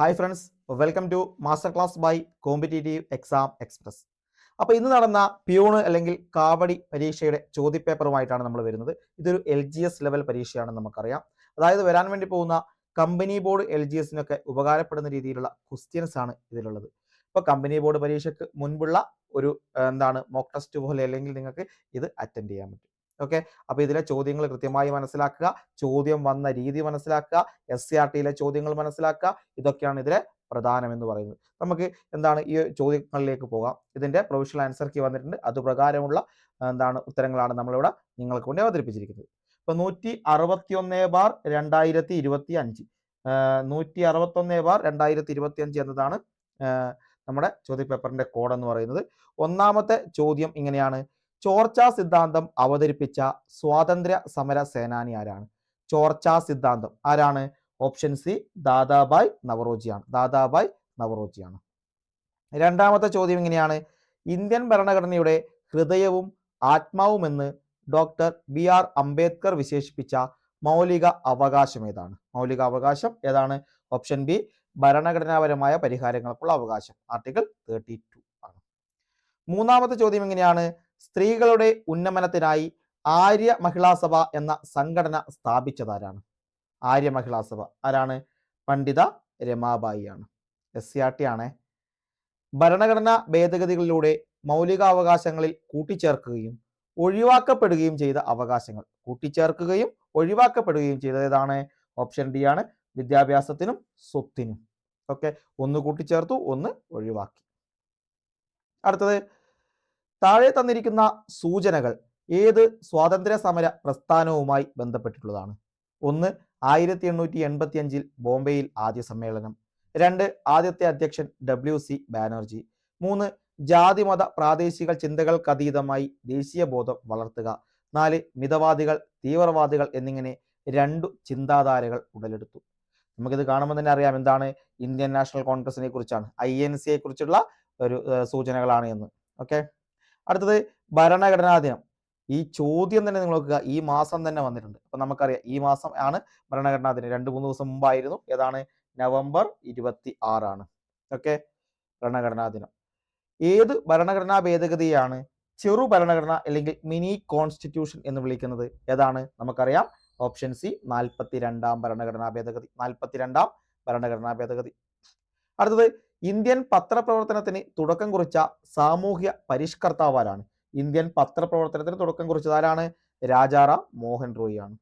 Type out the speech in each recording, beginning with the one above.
Hi friends welcome to master class by competitive exam express അപ്പോൾ ഇന്ന് നടന്ന peon അല്ലെങ്കിൽ കാവടി പരീക്ഷയുടെ ചോദ്യപേപ്പറുമായിട്ടാണ് നമ്മൾ വരുന്നത്. ഇതൊരു എൽ ജി എസ് ലെവൽ പരീക്ഷയാണെന്ന് നമുക്കറിയാം. അതായത് വരാൻ വേണ്ടി പോകുന്ന കമ്പനി ബോർഡ് എൽ ജി എസിനൊക്കെ ഉപകാരപ്പെടുന്ന രീതിയിലുള്ള ക്വസ്റ്റ്യൻസ് ആണ് ഇതിലുള്ളത്. ഇപ്പോൾ കമ്പനി ബോർഡ് പരീക്ഷയ്ക്ക് മുൻപുള്ള ഒരു എന്താണ് മോക്ക് ടെസ്റ്റ് പോലെ അല്ലെങ്കിൽ നിങ്ങൾക്ക് ഇത് അറ്റൻഡ് ചെയ്യാൻ പറ്റും. ഓക്കെ? അപ്പോൾ ഇതിലെ ചോദ്യങ്ങൾ കൃത്യമായി മനസ്സിലാക്കുക. ചോദ്യം വന്ന രീതി മനസ്സിലാക്കുക. എസ് സി ആർ ടിയിലെ ചോദ്യങ്ങൾ മനസ്സിലാക്കുക. ഇതൊക്കെയാണ് ഇതിലെ പ്രധാനം എന്ന് പറയുന്നത്. നമുക്ക് എന്താണ് ഈ ചോദ്യങ്ങളിലേക്ക് പോകാം. ഇതിന്റെ പ്രൊവിഷണൽ ആൻസർ കീ വന്നിട്ടുണ്ട്. അതുപ്രകാരമുള്ള എന്താണ് ഉത്തരങ്ങളാണ് നമ്മളിവിടെ നിങ്ങൾക്ക് വേണ്ടി അവതരിപ്പിച്ചിരിക്കുന്നത്. ഇപ്പൊ നൂറ്റി അറുപത്തി ഒന്ന് ബാർ രണ്ടായിരത്തി ഇരുപത്തി അഞ്ച് നൂറ്റി അറുപത്തി ഒന്ന് ബാർ രണ്ടായിരത്തി ഇരുപത്തി അഞ്ച് എന്നതാണ് നമ്മുടെ ചോദ്യ ചോദ്യപേപ്പറിന്റെ കോഡ് എന്ന് പറയുന്നത്. ഒന്നാമത്തെ ചോദ്യം ഇങ്ങനെയാണ്. ചോർച്ചാ സിദ്ധാന്തം അവതരിപ്പിച്ച സ്വാതന്ത്ര്യ സമര സേനാനി ആരാണ്? ചോർച്ചാ സിദ്ധാന്തം ആരാണ്? ഓപ്ഷൻ സി ദാദാബായ് നവറോജിയാണ്. ദാദാബായ് നവറോജിയാണ്. രണ്ടാമത്തെ ചോദ്യം ഇങ്ങനെയാണ്. ഇന്ത്യൻ ഭരണഘടനയുടെ ഹൃദയവും ആത്മാവുമെന്ന് ഡോക്ടർ ബി ആർ അംബേദ്കർ വിശേഷിപ്പിച്ച മൗലിക അവകാശം ഏതാണ്? മൗലിക അവകാശം ഏതാണ്? ഓപ്ഷൻ ബി ഭരണഘടനാപരമായ പരിഹാരങ്ങൾക്കുള്ള അവകാശം. ആർട്ടിക്കിൾ തേർട്ടി ആണ്. മൂന്നാമത്തെ ചോദ്യം എങ്ങനെയാണ് സ്ത്രീകളുടെ ഉന്നമനത്തിനായി ആര്യ മഹിളാ സഭ എന്ന സംഘടന സ്ഥാപിച്ചതാരാണ്? ആര്യ മഹിളാ സഭ. ആരാണ്? പണ്ഡിത രമാബായി ആണ്. എസ് സി ആർ ടി ആണ്. ഭരണഘടനാ ഭേദഗതികളിലൂടെ മൗലികാവകാശങ്ങളിൽ കൂട്ടിച്ചേർക്കുകയും ഒഴിവാക്കപ്പെടുകയും ചെയ്ത അവകാശങ്ങൾ. കൂട്ടിച്ചേർക്കുകയും ഒഴിവാക്കപ്പെടുകയും ചെയ്തത് ഏതാണ്? ഓപ്ഷൻ ഡി ആണ്. വിദ്യാഭ്യാസത്തിനും സ്വത്തിനും. ഓക്കെ. ഒന്ന് കൂട്ടിച്ചേർത്തു ഒന്ന് ഒഴിവാക്കി. അടുത്തത് താഴെ തന്നിരിക്കുന്ന സൂചനകൾ ഏത് സ്വാതന്ത്ര്യ സമര പ്രസ്ഥാനവുമായി ബന്ധപ്പെട്ടിട്ടുള്ളതാണ്. ഒന്ന് ആയിരത്തി എണ്ണൂറ്റി എൺപത്തി അഞ്ചിൽ ബോംബെയിൽ ആദ്യ സമ്മേളനം. രണ്ട് ആദ്യത്തെ അധ്യക്ഷൻ ഡബ്ല്യു സി ബാനർജി. മൂന്ന് ജാതിമത പ്രാദേശിക ചിന്തകൾക്കതീതമായി ദേശീയ ബോധം വളർത്തുക. നാല് മിതവാദികൾ തീവ്രവാദികൾ എന്നിങ്ങനെ രണ്ടു ചിന്താധാരകൾ ഉടലെടുത്തു. നമുക്കിത് കാണുമ്പോൾ തന്നെ അറിയാം എന്താണ് ഇന്ത്യൻ നാഷണൽ കോൺഗ്രസിനെ കുറിച്ചാണ് ഐ എൻ സിയെ കുറിച്ചുള്ള ഒരു സൂചനകളാണ് എന്ന്. ഓക്കെ? അടുത്തത് ഭരണഘടനാ ദിനം. ഈ ചോദ്യം തന്നെ നിങ്ങൾ നോക്കുക ഈ മാസം തന്നെ വന്നിട്ടുണ്ട്. അപ്പൊ നമുക്കറിയാം ഈ മാസം ആണ് ഭരണഘടനാ ദിനം. രണ്ട് മൂന്ന് ദിവസം മുമ്പായിരുന്നു. ഏതാണ്? നവംബർ ഇരുപത്തി ആറാണ് ഓക്കെ? ഭരണഘടനാ ദിനം. ഏത് ഭരണഘടനാ ഭേദഗതിയാണ് ചെറു ഭരണഘടന അല്ലെങ്കിൽ മിനി കോൺസ്റ്റിറ്റ്യൂഷൻ എന്ന് വിളിക്കുന്നത്? ഏതാണ്? നമുക്കറിയാം. ഓപ്ഷൻ സി നാൽപ്പത്തി രണ്ടാം ഭരണഘടനാ ഭേദഗതി. നാൽപ്പത്തി രണ്ടാം ഭരണഘടനാ ഭേദഗതി. അടുത്തത് ഇന്ത്യൻ പത്രപ്രവർത്തനത്തിന് തുടക്കം കുറിച്ച സാമൂഹ്യ പരിഷ്കർത്താവ് ആരാണ് ഇന്ത്യൻ പത്രപ്രവർത്തനത്തിന് തുടക്കം കുറിച്ചത് ആരാണ്? രാജാറാം മോഹൻ റോയ് ആണ്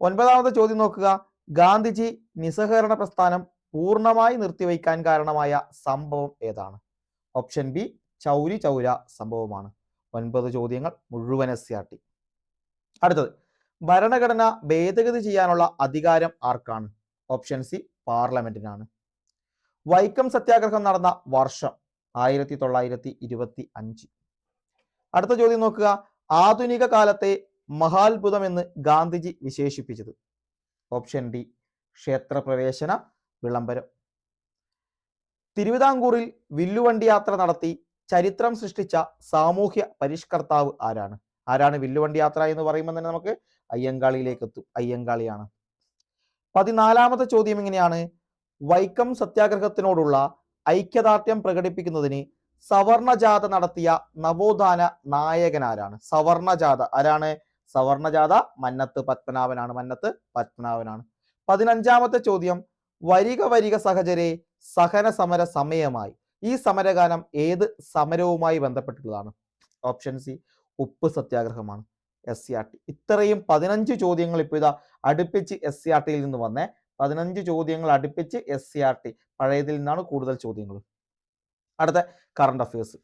ഒൻപതാമത്തെ ചോദ്യം നോക്കുക. ഗാന്ധിജി നിസ്സഹകരണ പ്രസ്ഥാനം പൂർണമായി നിർത്തിവെക്കാൻ കാരണമായ സംഭവം ഏതാണ്? ഓപ്ഷൻ ബി ചൗരി ചൗര സംഭവമാണ്. ഒൻപത് ചോദ്യങ്ങൾ മുഴുവൻ എസ് അടുത്തത്. ഭരണഘടന ഭേദഗതി ചെയ്യാനുള്ള അധികാരം ആർക്കാണ്? Option C പാർലമെന്റിനാണ്. വൈക്കം സത്യാഗ്രഹം നടന്ന വർഷം ആയിരത്തി തൊള്ളായിരത്തി ഇരുപത്തി അഞ്ച് അടുത്ത ചോദ്യം നോക്കുക. ആധുനിക കാലത്തെ മഹാത്ഭുതം എന്ന് ഗാന്ധിജി വിശേഷിപ്പിച്ചത്. ഓപ്ഷൻ ഡി ക്ഷേത്രപ്രവേശന വിളംബരം. തിരുവിതാംകൂറിൽ വില്ലുവണ്ടി യാത്ര നടത്തി ചരിത്രം സൃഷ്ടിച്ച സാമൂഹ്യ പരിഷ്കർത്താവ് ആരാണ്? ആരാണ് വില്ലുവണ്ടി യാത്ര എന്ന് പറയുമ്പോൾ തന്നെ നമുക്ക് അയ്യങ്കാളിയിലേക്ക് എത്തും അയ്യങ്കാളിയാണ്. പതിനാലാമത്തെ ചോദ്യം ഇങ്ങനെയാണ്. വൈക്കം സത്യാഗ്രഹത്തിനോടുള്ള ഐക്യദാർഢ്യം പ്രകടിപ്പിക്കുന്നതിന് സവർണജാത നടത്തിയ നവോത്ഥാന നായകനാരാണ്. സവർണജാഥ. ആരാണ്? സവർണജാത മന്നത്ത് പത്മനാഭനാണ്. മന്നത്ത് പത്മനാഭനാണ്. പതിനഞ്ചാമത്തെ ചോദ്യം. വരിക വരിക സഹചരെ സഹന സമര സമയമായി. ഈ സമരഗാനം ഏത് സമരവുമായി ബന്ധപ്പെട്ടിട്ടുള്ളതാണ്? ഓപ്ഷൻ സി ഉപ്പ് സത്യാഗ്രഹമാണ്. എസ് സി ആർ ടി ഇത്രയും പതിനഞ്ച് ചോദ്യങ്ങൾ ഇപ്പോൾ ഇതാ അടുപ്പിച്ച് എസ് സി ആർ ടിയിൽ നിന്ന് വന്നേ. പതിനഞ്ച് ചോദ്യങ്ങൾ അടുപ്പിച്ച് എസ് സി ആർ ടി പഴയതിൽ നിന്നാണ് കൂടുതൽ ചോദ്യങ്ങൾ. അടുത്ത കറണ്ട് അഫയേഴ്സ്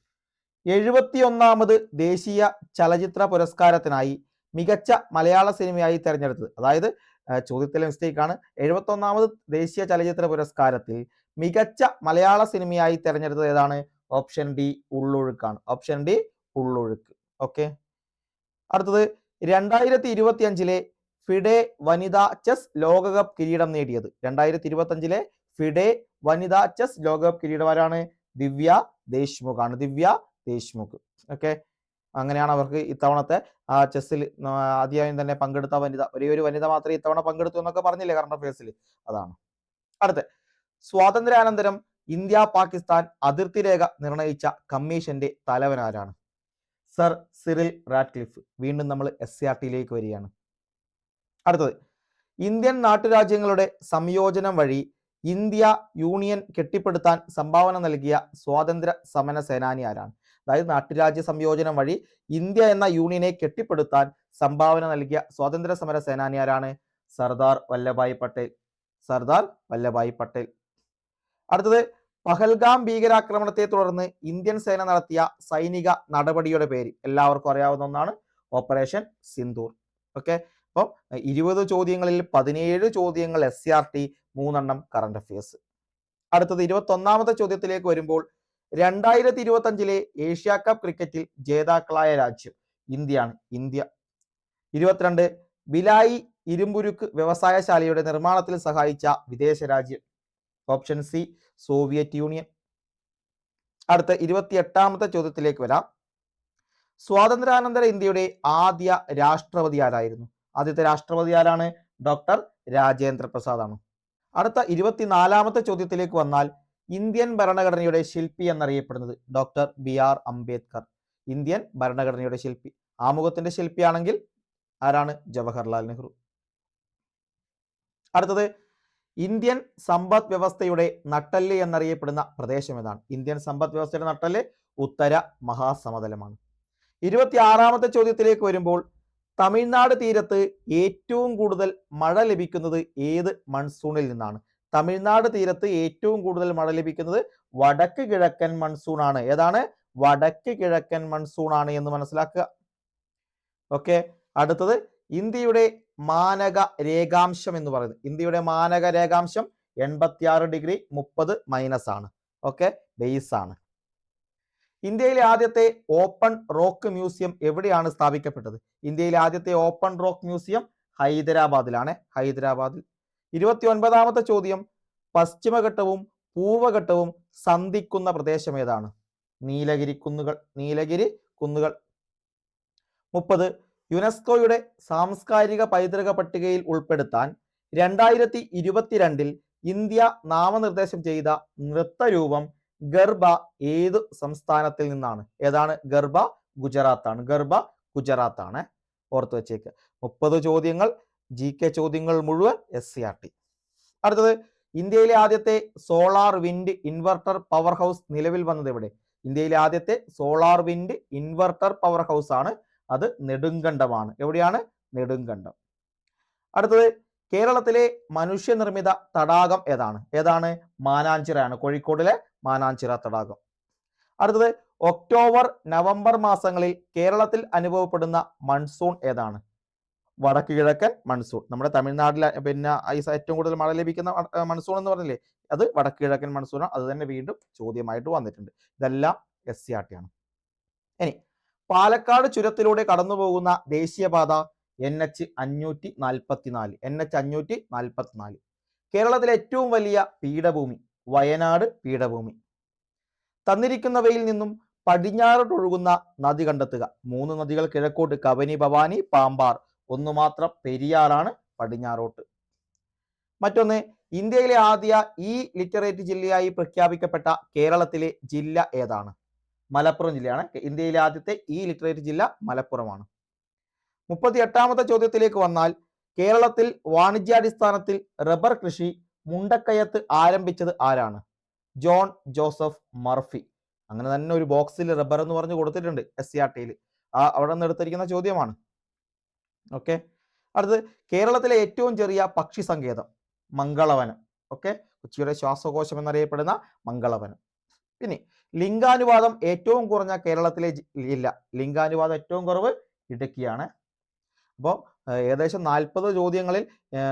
എഴുപത്തി ഒന്നാമത് ദേശീയ ചലച്ചിത്ര പുരസ്കാരത്തിനായി മികച്ച മലയാള സിനിമയായി തിരഞ്ഞെടുത്തത്. അതായത് ചോദ്യത്തിലെ മിസ്റ്റേക്ക് ആണ്. എഴുപത്തി ഒന്നാമത് ദേശീയ ചലച്ചിത്ര പുരസ്കാരത്തിൽ മികച്ച മലയാള സിനിമയായി തിരഞ്ഞെടുത്തത് ഏതാണ്? ഓപ്ഷൻ ഡി ഉള്ളൊഴുക്കാണ്. Option D Ullozhukku. ഓക്കെ അടുത്തത് രണ്ടായിരത്തി ഇരുപത്തി അഞ്ചിലെ ഫിഡെ വനിതാ ചെസ് ലോകകപ്പ് കിരീടം നേടിയത്. രണ്ടായിരത്തി ഇരുപത്തി അഞ്ചിലെ ഫിഡെ വനിതാ ചെസ് ലോകകപ്പ് കിരീടം ആരാണ് ദിവ്യ ദേശ്മുഖ് ആണ്. ദിവ്യ ദേശ്മുഖ്. ഓക്കെ? അങ്ങനെയാണ് അവർക്ക് ഇത്തവണത്തെ ആ ചെസ്സിൽ ആദ്യമായും തന്നെ പങ്കെടുത്ത വനിത. ഒരേ ഒരു വനിത മാത്രമേ ഇത്തവണ പങ്കെടുത്തു എന്നൊക്കെ പറഞ്ഞില്ലേ കറണ്ട് അഫയേഴ്സിൽ അതാണ്. അടുത്ത സ്വാതന്ത്ര്യാനന്തരം ഇന്ത്യ പാകിസ്ഥാൻ അതിർത്തി രേഖ നിർണയിച്ച കമ്മീഷന്റെ തലവൻ ആരാണ് സർ സിറിൽ റാറ്റ്ലിഫ് വീണ്ടും നമ്മൾ എസ് സി ആർ ടിയിലേക്ക് വരികയാണ്. അടുത്തത്. ഇന്ത്യൻ നാട്ടുരാജ്യങ്ങളുടെ സംയോജനം വഴി ഇന്ത്യ യൂണിയൻ കെട്ടിപ്പടുത്താൻ സംഭാവന നൽകിയ സ്വാതന്ത്ര്യ സമര സേനാനി ആരാണ്? അതായത് നാട്ടുരാജ്യ സംയോജനം വഴി ഇന്ത്യ എന്ന യൂണിയനെ കെട്ടിപ്പടുത്താൻ സംഭാവന നൽകിയ സ്വാതന്ത്ര്യ സമര സേനാനി ആരാണ്? സർദാർ വല്ലഭായ് പട്ടേൽ. സർദാർ വല്ലഭായ് പട്ടേൽ. അടുത്തത് പഹൽഗാം ഭീകരാക്രമണത്തെ തുടർന്ന് ഇന്ത്യൻ സേന നടത്തിയ സൈനിക നടപടിയുടെ പേര് എല്ലാവർക്കും അറിയാവുന്ന ഒന്നാണ് ഓപ്പറേഷൻ സിന്ദൂർ. ഓക്കെ? അപ്പം ഇരുപത് ചോദ്യങ്ങളിൽ പതിനേഴ് ചോദ്യങ്ങൾ എസ് സി ആർ ടി മൂന്നെണ്ണം കറണ്ട് അഫയേഴ്സ് അടുത്തത് ഇരുപത്തൊന്നാമത്തെ ചോദ്യത്തിലേക്ക് വരുമ്പോൾ രണ്ടായിരത്തി ഇരുപത്തി അഞ്ചിലെ ഏഷ്യ കപ്പ് ക്രിക്കറ്റിൽ ജേതാക്കളായ രാജ്യം ഇന്ത്യയാണ് ഇന്ത്യ. ഇരുപത്തിരണ്ട് ബിലായി ഇരുമ്പുരുക്ക് വ്യവസായശാലയുടെ നിർമ്മാണത്തിൽ സഹായിച്ച വിദേശ രാജ്യം ഓപ്ഷൻ സി സോവിയറ്റ് യൂണിയൻ അടുത്ത ഇരുപത്തി എട്ടാമത്തെ ചോദ്യത്തിലേക്ക് വരാം. സ്വാതന്ത്ര്യാനന്തര ഇന്ത്യയുടെ ആദ്യ രാഷ്ട്രപതി ആരായിരുന്നു? ആദ്യത്തെ രാഷ്ട്രപതി ആരാണ്? ഡോക്ടർ രാജേന്ദ്ര പ്രസാദ് ആണ്. അടുത്ത ഇരുപത്തിനാലാമത്തെ ചോദ്യത്തിലേക്ക് വന്നാൽ ഇന്ത്യൻ ഭരണഘടനയുടെ ശില്പി എന്നറിയപ്പെടുന്നത് doctor B R Ambedkar. Indian ഭരണഘടനയുടെ ശില്പി. ആമുഖത്തിന്റെ ശില്പിയാണെങ്കിൽ ആരാണ്? ജവഹർലാൽ നെഹ്റു. അടുത്തത് ഇന്ത്യൻ സമ്പദ് വ്യവസ്ഥയുടെ നട്ടൽ എന്നറിയപ്പെടുന്ന പ്രദേശം ഏതാണ്? ഇന്ത്യൻ സമ്പദ് വ്യവസ്ഥയുടെ നട്ടൽ ഉത്തര മഹാസമതലമാണ്. ഇരുപത്തി ആറാമത്തെ ചോദ്യത്തിലേക്ക് വരുമ്പോൾ തമിഴ്നാട് തീരത്ത് ഏറ്റവും കൂടുതൽ മഴ ലഭിക്കുന്നത് ഏത് മൺസൂണിൽ നിന്നാണ്? തമിഴ്നാട് തീരത്ത് ഏറ്റവും കൂടുതൽ മഴ ലഭിക്കുന്നത് വടക്ക് കിഴക്കൻ മൺസൂൺ ആണ് ഏതാണ്? വടക്ക് കിഴക്കൻ മൺസൂൺ ആണ് എന്ന് മനസ്സിലാക്കുക. ഓക്കെ. അടുത്തത് ഇന്ത്യയുടെ മാനക രേഖാംശം എന്ന് പറയുന്നത്. ഇന്ത്യയുടെ മാനക രേഖാംശം എൺപത്തിയാറ് ഡിഗ്രി മുപ്പത് മൈനസ് ആണ് ഓക്കെ. ബേസ് ആണ് ഇന്ത്യയിലെ ആദ്യത്തെ ഓപ്പൺ റോക്ക് മ്യൂസിയം എവിടെയാണ് സ്ഥാപിക്കപ്പെട്ടത്? ഇന്ത്യയിലെ ആദ്യത്തെ ഓപ്പൺ റോക്ക് മ്യൂസിയം ഹൈദരാബാദിലാണ്. ഹൈദരാബാദിൽ. ഇരുപത്തി ഒൻപതാമത്തെ ചോദ്യം പശ്ചിമഘട്ടവും പൂർവഘട്ടവും സന്ധിക്കുന്ന പ്രദേശം ഏതാണ്? നീലഗിരി കുന്നുകൾ നീലഗിരി കുന്നുകൾ. മുപ്പത് യുനെസ്കോയുടെ സാംസ്കാരിക പൈതൃക പട്ടികയിൽ ഉൾപ്പെടുത്താൻ രണ്ടായിരത്തി ഇരുപത്തിരണ്ടിൽ ഇന്ത്യ നാമനിർദ്ദേശം ചെയ്ത നൃത്തരൂപം ഗർഭ ഏത് സംസ്ഥാനത്തിൽ നിന്നാണ്? ഏതാണ്? ഗർഭ ഗുജറാത്താണ്. ഗർഭ ഗുജറാത്താണ്. ഓർത്ത് വെച്ചേക്ക്. മുപ്പത് ചോദ്യങ്ങൾ ജി കെ ചോദ്യങ്ങൾ മുഴുവൻ എസ് സി ആർ ടി അടുത്തത് ഇന്ത്യയിലെ ആദ്യത്തെ solar wind inverter power house നിലവിൽ വന്നത് എവിടെ? ഇന്ത്യയിലെ ആദ്യത്തെ solar wind inverter power house ആണ്. അത് നെടുങ്കണ്ടമാണ്. എവിടെയാണ്? നെടുങ്കണ്ടം. അടുത്തത് കേരളത്തിലെ മനുഷ്യനിർമ്മിത തടാകം ഏതാണ്? ഏതാണ്? മാനാഞ്ചിറയാണ്. കോഴിക്കോടിലെ മാനാഞ്ചിറ തടാകം. അടുത്തത് ഒക്ടോബർ നവംബർ മാസങ്ങളിൽ കേരളത്തിൽ അനുഭവപ്പെടുന്ന മൺസൂൺ ഏതാണ്? വടക്ക് കിഴക്കൻ മൺസൂൺ നമ്മുടെ തമിഴ്നാട്ടിൽ പിന്നെ ഏറ്റവും കൂടുതൽ മഴ ലഭിക്കുന്ന മൺസൂൺ എന്ന് പറഞ്ഞില്ലേ? അത് വടക്ക് കിഴക്കൻ മൺസൂണാണ് അത് തന്നെ വീണ്ടും ചോദ്യമായിട്ട് വന്നിട്ടുണ്ട്. ഇതെല്ലാം എസ് സി ആർ ടി ആണ്. ഇനി പാലക്കാട് ചുരത്തിലൂടെ കടന്നു പോകുന്ന ദേശീയപാത എൻ എച്ച് അഞ്ഞൂറ്റി നാൽപ്പത്തിനാല് എൻ എച്ച് അഞ്ഞൂറ്റി നാൽപ്പത്തിനാല് കേരളത്തിലെ ഏറ്റവും വലിയ പീഠഭൂമി വയനാട് പീഠഭൂമി. തന്നിരിക്കുന്നവയിൽ നിന്നും പടിഞ്ഞാറോട്ടൊഴുകുന്ന നദി കണ്ടെത്തുക. മൂന്ന് നദികൾ കിഴക്കോട്ട് കവനി ഭവാനി പാമ്പാർ. ഒന്ന് മാത്രം പെരിയാറാണ് പടിഞ്ഞാറോട്ട്. മറ്റൊന്ന് ഇന്ത്യയിലെ ആദ്യ ഇ ലിറ്ററേറ്റ് ജില്ലയായി പ്രഖ്യാപിക്കപ്പെട്ട കേരളത്തിലെ ജില്ല ഏതാണ്? മലപ്പുറം ജില്ലയാണ്. ഇന്ത്യയിലെ ആദ്യത്തെ ഇ ലിറ്ററേറ്റ് ജില്ല മലപ്പുറമാണ്. മുപ്പത്തി എട്ടാമത്തെ ചോദ്യത്തിലേക്ക് വന്നാൽ കേരളത്തിൽ വാണിജ്യാടിസ്ഥാനത്തിൽ റബ്ബർ കൃഷി മുണ്ടക്കയത്ത് ആരംഭിച്ചത് ആരാണ്? John Joseph Murphy. അങ്ങനെ തന്നെ ഒരു ബോക്സിൽ റബ്ബർ എന്ന് പറഞ്ഞു കൊടുത്തിട്ടുണ്ട് എസ് സി ആർ ടിയിൽ ആ അവിടെ നിന്ന് എടുത്തിരിക്കുന്ന ചോദ്യമാണ്. ഓക്കെ? അടുത്ത് കേരളത്തിലെ ഏറ്റവും ചെറിയ പക്ഷി സങ്കേതം മംഗളവനം. ഓക്കെ? കൊച്ചിയുടെ ശ്വാസകോശം എന്നറിയപ്പെടുന്ന മംഗളവനം. പിന്നെ ലിംഗാനുപാതം ഏറ്റവും കുറഞ്ഞ കേരളത്തിലെ ജില്ല ലിംഗാനുപാതം ഏറ്റവും കുറവ് ഇടുക്കിയാണ്. അപ്പോൾ ഏകദേശം നാൽപ്പത് ചോദ്യങ്ങളിൽ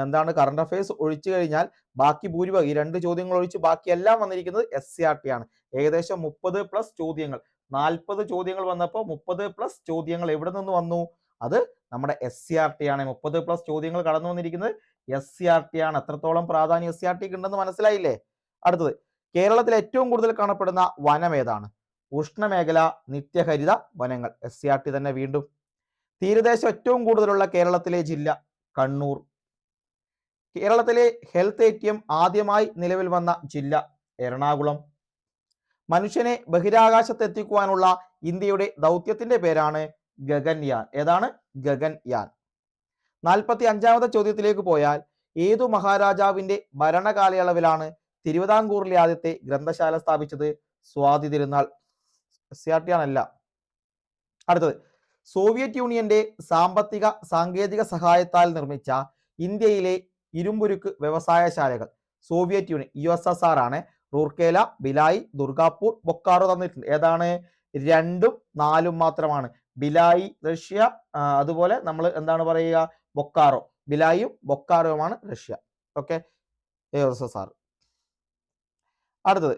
എന്താണ് കറണ്ട് അഫയേഴ്സ് ഒഴിച്ചു കഴിഞ്ഞാൽ ബാക്കി ഭൂരിഭാഗം ഈ രണ്ട് ചോദ്യങ്ങൾ ഒഴിച്ച് ബാക്കി എല്ലാം വന്നിരിക്കുന്നത് എസ് സി ആർ ടി ആണ്. ഏകദേശം മുപ്പത് പ്ലസ് ചോദ്യങ്ങൾ. നാൽപ്പത് ചോദ്യങ്ങൾ വന്നപ്പോൾ മുപ്പത് പ്ലസ് ചോദ്യങ്ങൾ എവിടെ നിന്ന് വന്നു? അത് നമ്മുടെ എസ് സി ആർ ടി ആണ്. മുപ്പത് പ്ലസ് ചോദ്യങ്ങൾ കടന്നു വന്നിരിക്കുന്നത് എസ് സി ആർ ടി ആണ്. എത്രത്തോളം പ്രാധാന്യം എസ് സി ആർ ടിക്ക് ഉണ്ടെന്ന് മനസ്സിലായില്ലേ? അടുത്തത് കേരളത്തിൽ ഏറ്റവും കൂടുതൽ കാണപ്പെടുന്ന വനം ഏതാണ്? ഉഷ്ണമേഖല നിത്യഹരിത വനങ്ങൾ. എസ് സി ആർ ടി തന്നെ വീണ്ടും. തീരദേശം ഏറ്റവും കൂടുതലുള്ള കേരളത്തിലെ ജില്ല കണ്ണൂർ. കേരളത്തിലെ ഹെൽത്ത് എ ടി എം ആദ്യമായി നിലവിൽ വന്ന ജില്ല എറണാകുളം. മനുഷ്യനെ ബഹിരാകാശത്ത് എത്തിക്കുവാനുള്ള ഇന്ത്യയുടെ ദൗത്യത്തിന്റെ പേരാണ് ഗഗൻയാൻ. ഏതാണ്? ഗഗൻയാൻ. നാൽപ്പത്തി അഞ്ചാമത്തെ ചോദ്യത്തിലേക്ക് പോയാൽ ഏതു മഹാരാജാവിന്റെ ഭരണകാലയളവിലാണ് തിരുവിതാംകൂറിലെ ആദ്യത്തെ ഗ്രന്ഥശാല സ്ഥാപിച്ചത്? Swathi Thirunal. S R T ആണല്ല. അടുത്തത്. സോവിയറ്റ് യൂണിയന്റെ സാമ്പത്തിക സാങ്കേതിക സഹായത്താൽ നിർമ്മിച്ച ഇന്ത്യയിലെ ഇരുമ്പുരുക്ക് വ്യവസായശാലകൾ. Soviet union U S S R ആണ്. റൂർക്കേല ബിലായി ദുർഗാപൂർ ബൊക്കാറോ തന്നിട്ടുണ്ട്. ഏതാണ്? രണ്ടും നാലും മാത്രമാണ്. ബിലായി റഷ്യ അതുപോലെ നമ്മൾ എന്താണ് പറയുക? ബൊക്കാറോ. ബിലായും ബൊക്കാറോയുമാണ് Russia. Okay? U S S R. അടുത്തത്.